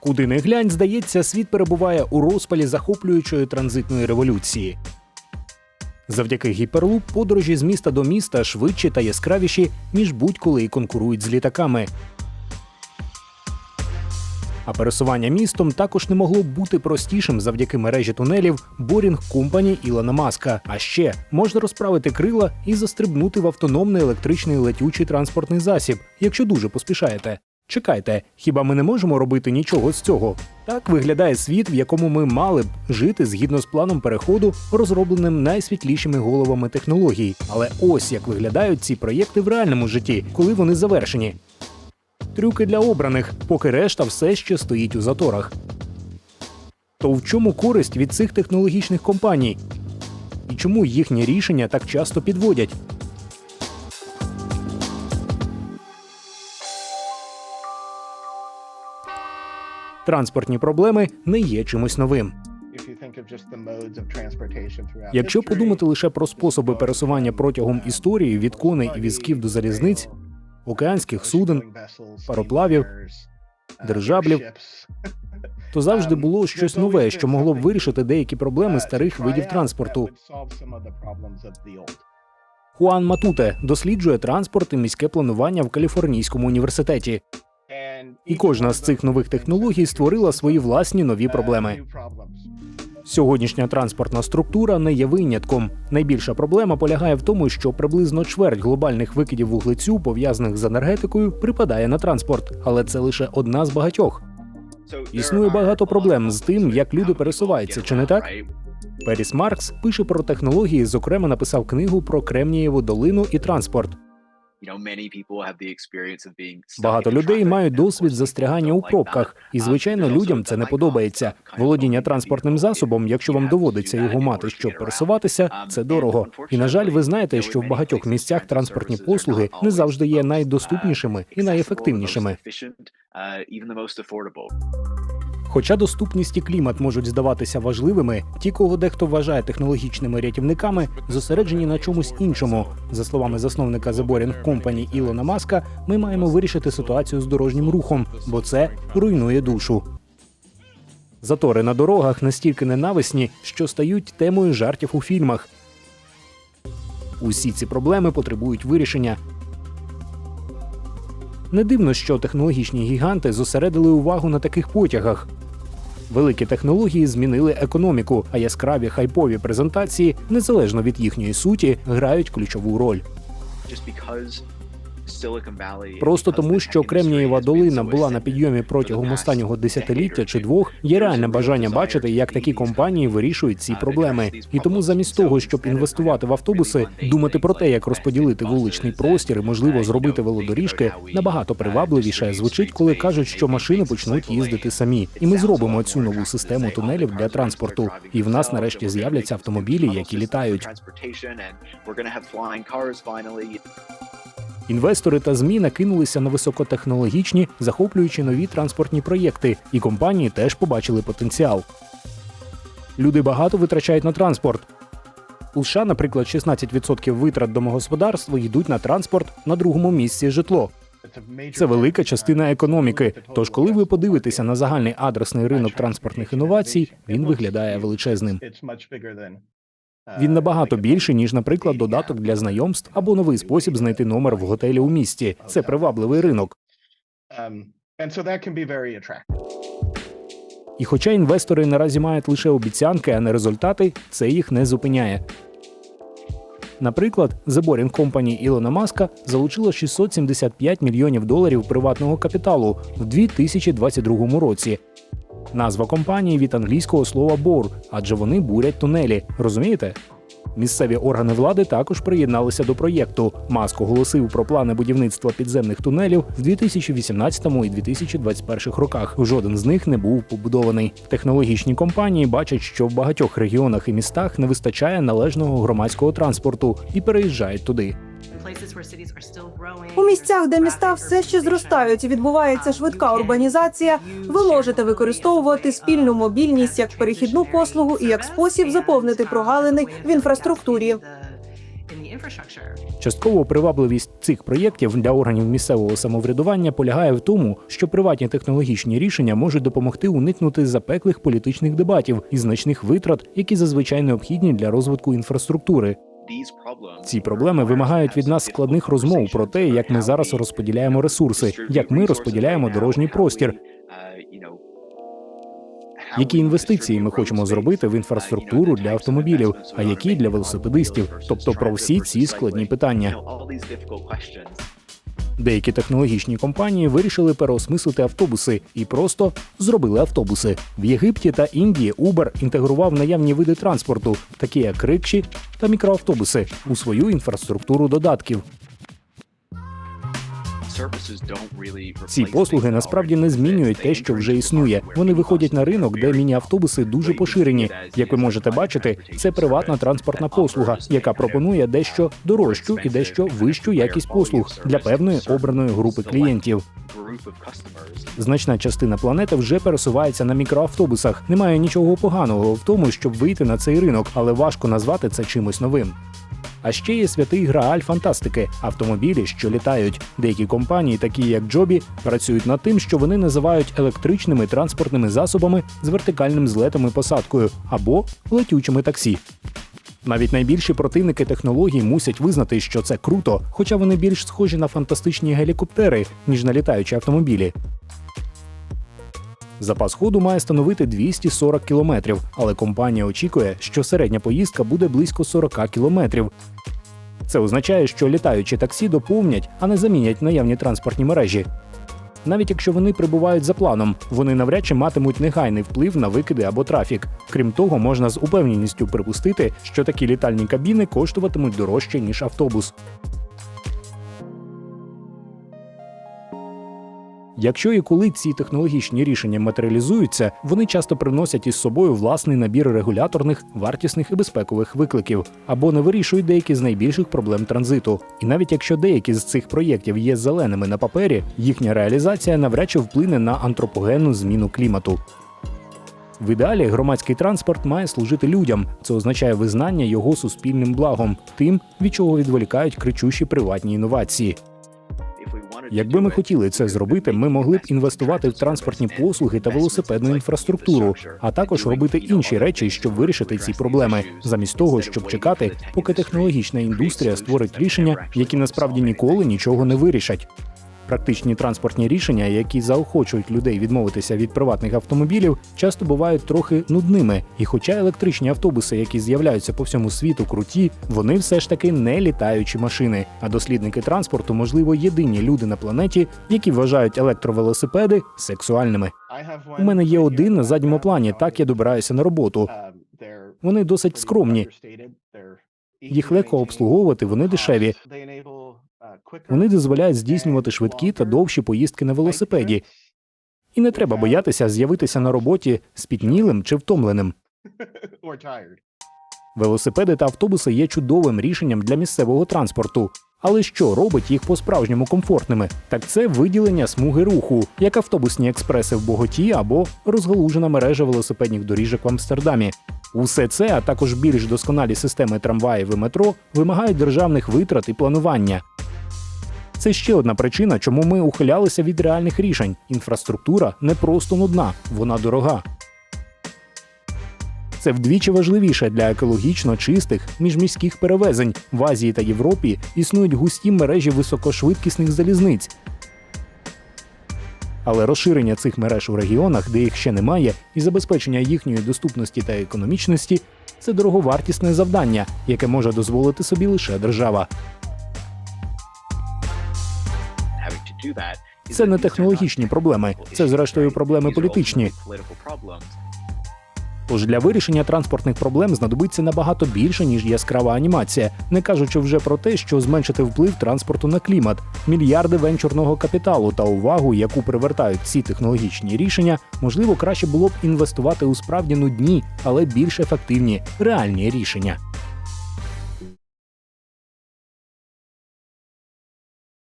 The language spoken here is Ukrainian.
Куди не глянь, здається, світ перебуває у розпалі захоплюючої транзитної революції. Завдяки гіперлуп подорожі з міста до міста швидші та яскравіші, ніж будь-коли і конкурують з літаками. А пересування містом також не могло б бути простішим завдяки мережі тунелів Борінг Компані Ілона Маска. А ще можна розправити крила і застрибнути в автономний електричний летючий транспортний засіб, якщо дуже поспішаєте. Чекайте, хіба ми не можемо робити нічого з цього? Так виглядає світ, в якому ми мали б жити згідно з планом переходу, розробленим найсвітлішими головами технологій. Але ось як виглядають ці проєкти в реальному житті, коли вони завершені. Трюки для обраних, поки решта все ще стоїть у заторах. То в чому користь від цих технологічних компаній? І чому їхні рішення так часто підводять? Транспортні проблеми не є чимось новим. Якщо подумати лише про способи пересування протягом історії від коней і візків до залізниць, океанських суден, пароплавів, дирижаблів, то завжди було щось нове, що могло б вирішити деякі проблеми старих видів транспорту. Хуан Матуте досліджує транспорт і міське планування в Каліфорнійському університеті. І кожна з цих нових технологій створила свої власні нові проблеми. Сьогоднішня транспортна структура не є винятком. Найбільша проблема полягає в тому, що приблизно чверть глобальних викидів вуглецю, пов'язаних з енергетикою, припадає на транспорт, але це лише одна з багатьох. Існує багато проблем з тим, як люди пересуваються, чи не так? Періс Маркс пише про технології, зокрема, написав книгу про Кремнієву долину і транспорт. Багато людей мають досвід застрягання у пробках, і звичайно, людям це не подобається. Володіння транспортним засобом, якщо вам доводиться його мати, щоб пересуватися, це дорого. І на жаль, ви знаєте, що в багатьох місцях транспортні послуги не завжди є найдоступнішими і найефективнішими. Хоча доступність і клімат можуть здаватися важливими, ті, кого дехто вважає технологічними рятівниками, зосереджені на чомусь іншому. За словами засновника The Boring Company Ілона Маска, ми маємо вирішити ситуацію з дорожнім рухом, бо це руйнує душу. Затори на дорогах настільки ненависні, що стають темою жартів у фільмах. Усі ці проблеми потребують вирішення. Не дивно, що технологічні гіганти зосередили увагу на таких потягах. Великі технології змінили економіку, а яскраві хайпові презентації, незалежно від їхньої суті, грають ключову роль. Просто тому, що Кремнієва долина була на підйомі протягом останнього десятиліття чи двох, є реальне бажання бачити, як такі компанії вирішують ці проблеми. І тому, замість того, щоб інвестувати в автобуси, думати про те, як розподілити вуличний простір і можливо зробити велодоріжки, набагато привабливіше звучить, коли кажуть, що машини почнуть їздити самі, і ми зробимо цю нову систему тунелів для транспорту. І в нас нарешті з'являться автомобілі, які літають. Інвестори та змі накинулися на високотехнологічні, захоплюючи нові транспортні проєкти, і компанії теж побачили потенціал. Люди багато витрачають на транспорт. У США, наприклад, 16% витрат домогосподарства йдуть на транспорт на другому місці житло. Це велика частина економіки. Тож, коли ви подивитеся на загальний адресний ринок транспортних інновацій, він виглядає величезним. Він набагато більший, ніж, наприклад, додаток для знайомств або новий спосіб знайти номер в готелі у місті. Це привабливий ринок. І хоча інвестори наразі мають лише обіцянки, а не результати, це їх не зупиняє. Наприклад, The Boring Company Ілона Маска залучила 675 мільйонів доларів приватного капіталу в 2022 році. Назва компанії від англійського слова бор, адже вони бурять тунелі. Розумієте? Місцеві органи влади також приєдналися до проєкту. Маск оголосив про плани будівництва підземних тунелів в 2018 і 2021 роках. Жоден з них не був побудований. Технологічні компанії бачать, що в багатьох регіонах і містах не вистачає належного громадського транспорту і переїжджають туди. У місцях, де міста все ще зростають і відбувається швидка урбанізація, ви можете використовувати спільну мобільність як перехідну послугу і як спосіб заповнити прогалини в інфраструктурі. Частково привабливість цих проєктів для органів місцевого самоврядування полягає в тому, що приватні технологічні рішення можуть допомогти уникнути запеклих політичних дебатів і значних витрат, які зазвичай необхідні для розвитку інфраструктури. Ці проблеми вимагають від нас складних розмов про те, як ми зараз розподіляємо ресурси, як ми розподіляємо дорожній простір, які інвестиції ми хочемо зробити в інфраструктуру для автомобілів, а які для велосипедистів, тобто про всі ці складні питання. Деякі технологічні компанії вирішили переосмислити автобуси і просто зробили автобуси. В Єгипті та Індії Uber інтегрував наявні види транспорту, такі як рикші та мікроавтобуси, у свою інфраструктуру додатків. Ці послуги насправді не змінюють те, що вже існує. Вони виходять на ринок, де міні-автобуси дуже поширені. Як ви можете бачити, це приватна транспортна послуга, яка пропонує дещо дорожчу і дещо вищу якість послуг для певної обраної групи клієнтів. Значна частина планети вже пересувається на мікроавтобусах. Немає нічого поганого в тому, щоб вийти на цей ринок, але важко назвати це чимось новим. А ще є святий грааль фантастики автомобілі, що літають. Деякі компанії, такі як Джобі, працюють над тим, що вони називають електричними транспортними засобами з вертикальним злетом і посадкою або летючими таксі. Навіть найбільші противники технологій мусять визнати, що це круто, хоча вони більш схожі на фантастичні гелікоптери, ніж на літаючі автомобілі. Запас ходу має становити 240 кілометрів, але компанія очікує, що середня поїздка буде близько 40 кілометрів. Це означає, що літаючі таксі доповнять, а не замінять наявні транспортні мережі. Навіть якщо вони прибувають за планом, вони навряд чи матимуть негайний вплив на викиди або трафік. Крім того, можна з упевненістю припустити, що такі літальні кабіни коштуватимуть дорожче ніж автобус. Якщо і коли ці технологічні рішення матеріалізуються, вони часто приносять із собою власний набір регуляторних, вартісних і безпекових викликів або не вирішують деякі з найбільших проблем транзиту. І навіть якщо деякі з цих проєктів є зеленими на папері, їхня реалізація навряд чи вплине на антропогенну зміну клімату. В ідеалі громадський транспорт має служити людям. Це означає визнання його суспільним благом, тим, від чого відволікають кричущі приватні інновації. Якби ми хотіли це зробити, ми могли б інвестувати в транспортні послуги та велосипедну інфраструктуру, а також робити інші речі, щоб вирішити ці проблеми, замість того, щоб чекати, поки технологічна індустрія створить рішення, які насправді ніколи нічого не вирішать. Практичні транспортні рішення, які заохочують людей відмовитися від приватних автомобілів, часто бувають трохи нудними. І хоча електричні автобуси, які з'являються по всьому світу, круті, вони все ж таки не літаючі машини. А дослідники транспорту, можливо, єдині люди на планеті, які вважають електровелосипеди сексуальними. У мене є один на задньому плані. Так я добираюся на роботу. Вони досить скромні. Їх легко обслуговувати, вони дешеві. Вони дозволяють здійснювати швидкі та довші поїздки на велосипеді. І не треба боятися з'явитися на роботі спітнілим чи втомленим. Велосипеди та автобуси є чудовим рішенням для місцевого транспорту. Але що робить їх по-справжньому комфортними? Так це виділення смуги руху, як автобусні експреси в Боготі або розгалужена мережа велосипедних доріжок в Амстердамі. Усе це, а також більш досконалі системи трамваїв і метро, вимагають державних витрат і планування. Це ще одна причина, чому ми ухилялися від реальних рішень. Інфраструктура не просто нудна, вона дорога. Це вдвічі важливіше для екологічно чистих міжміських перевезень. В Азії та Європі існують густі мережі високошвидкісних залізниць. Але розширення цих мереж у регіонах, де їх ще немає, і забезпечення їхньої доступності та економічності це дороговартісне завдання, яке може дозволити собі лише держава. Це не технологічні проблеми, це зрештою проблеми політичні. Тож для вирішення транспортних проблем знадобиться набагато більше, ніж яскрава анімація, не кажучи вже про те, що зменшити вплив транспорту на клімат, мільярди венчурного капіталу та увагу, яку привертають ці технологічні рішення, можливо, краще було б інвестувати у справді нудні, але більш ефективні реальні рішення.